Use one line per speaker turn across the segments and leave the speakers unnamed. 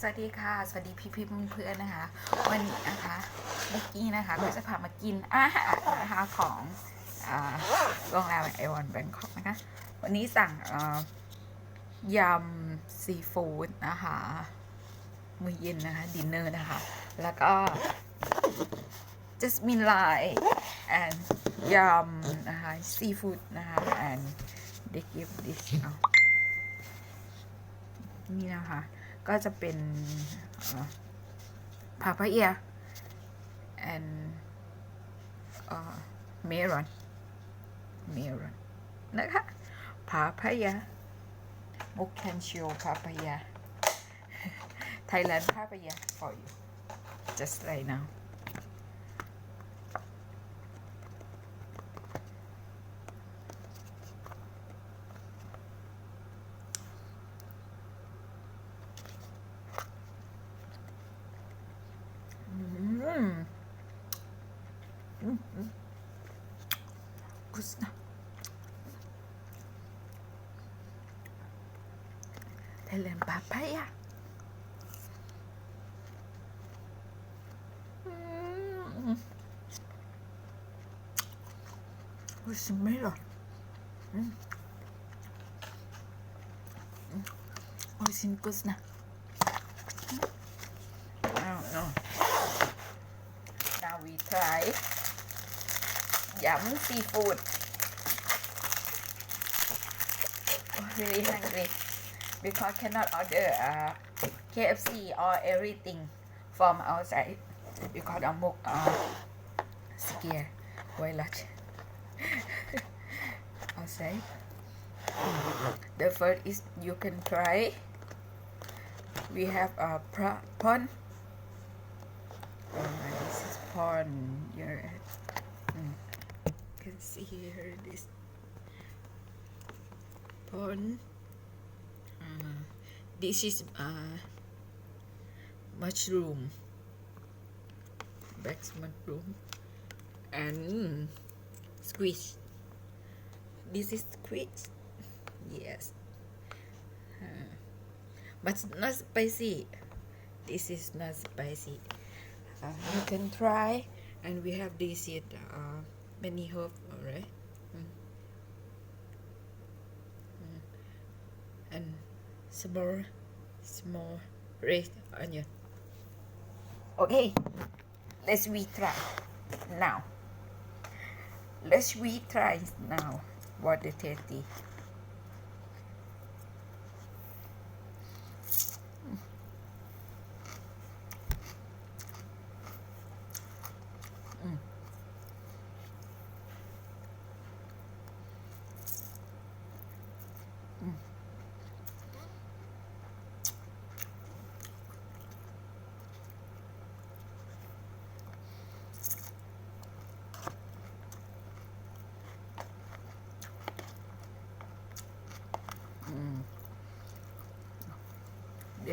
สวัสดีค่ะ สวัสดีพี่พี่เพื่อนนะคะ วันนี้นะคะเมื่อกี้นะคะก็จะพามากินอาหารนะคะของอ่าโรงแรมไอวอนแบงคอกนะคะ วันนี้สั่งยำซีฟู้ดนะคะมื้อเย็นนะคะดินเนอร์นะคะ แล้วก็ jasmine light and ยำนะคะซีฟู้ดนะคะ and they give this เอานี่นะคะ ก็จะเป็นผากพะเอีย and เมรอนเมรอนนะคะผาพะเยาบุกแคนชิโอผาพะเยาไทยแลนด์ผาพะเยา for you just right now el papaya. Ui, xin mấy rồi. Ừ. Ui, xin cút nè. Now we try yum seafood. Oh, really hungry. Because cannot order uh, KFC or everything from outside because I'm uh, scared violet outside. The first is you can try. We have a pra- prawn. Uh, this is prawn. You can see here this prawn. This is uh, mushroom, back mushroom, and squid. This is squid. Yes. But not spicy. This is not spicy. Uh, you can try, and we have this yet uh, many herb, alright. Mm. Mm. And small, small red onion. Okay, let's we try now. Let's we try now. the 30.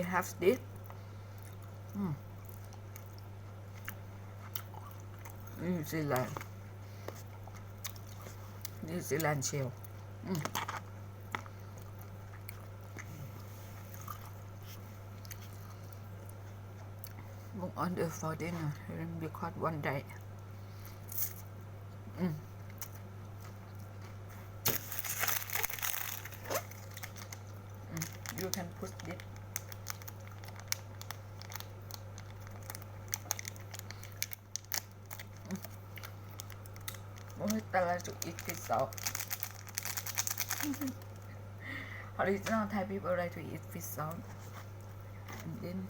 They have this. Mm. New Zealand. New Zealand shell. Mm. Book order for dinner because one day. Mm. Mm. You can put this Only Tala to eat fish salt. Original Thai people like to eat fish salt. And then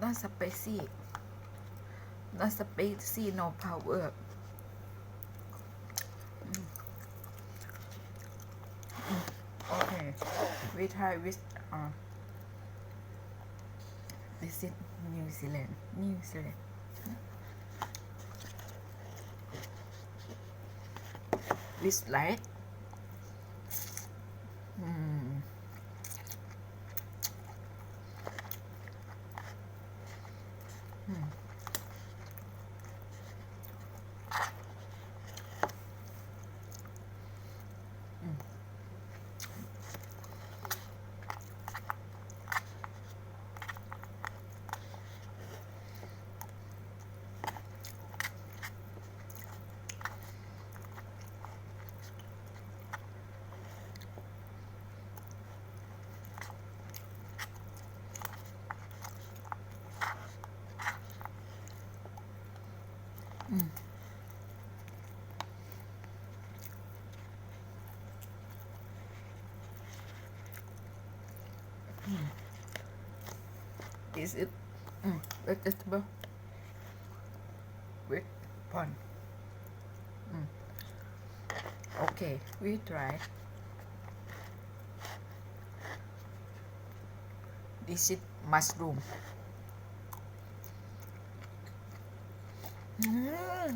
not spicy. Not spicy, no power. Mm. Mm. Okay, we try with uh, visit New Zealand. New Zealand. With light. Mm. Is it mm, vegetable with bun? Mm. Okay, we try. This is mushroom. อืม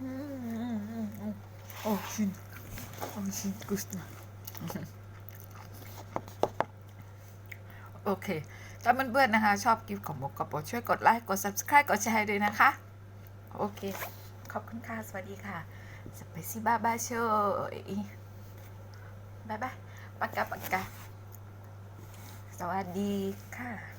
อืมอืมอืมอืมโอ้ชินโอ้ชินเค ถ้าเพื่อนๆนะคะ ชอบคลิปของหมกกระโปช่วยกดไลค์ กด subscribe กดแชร์ด้วยนะคะ โอเค ขอบคุณค่ะ สวัสดีค่ะสเปซี่บ้าบ้าโชยบายบายปากกาปากกาสวัสดีค่ะ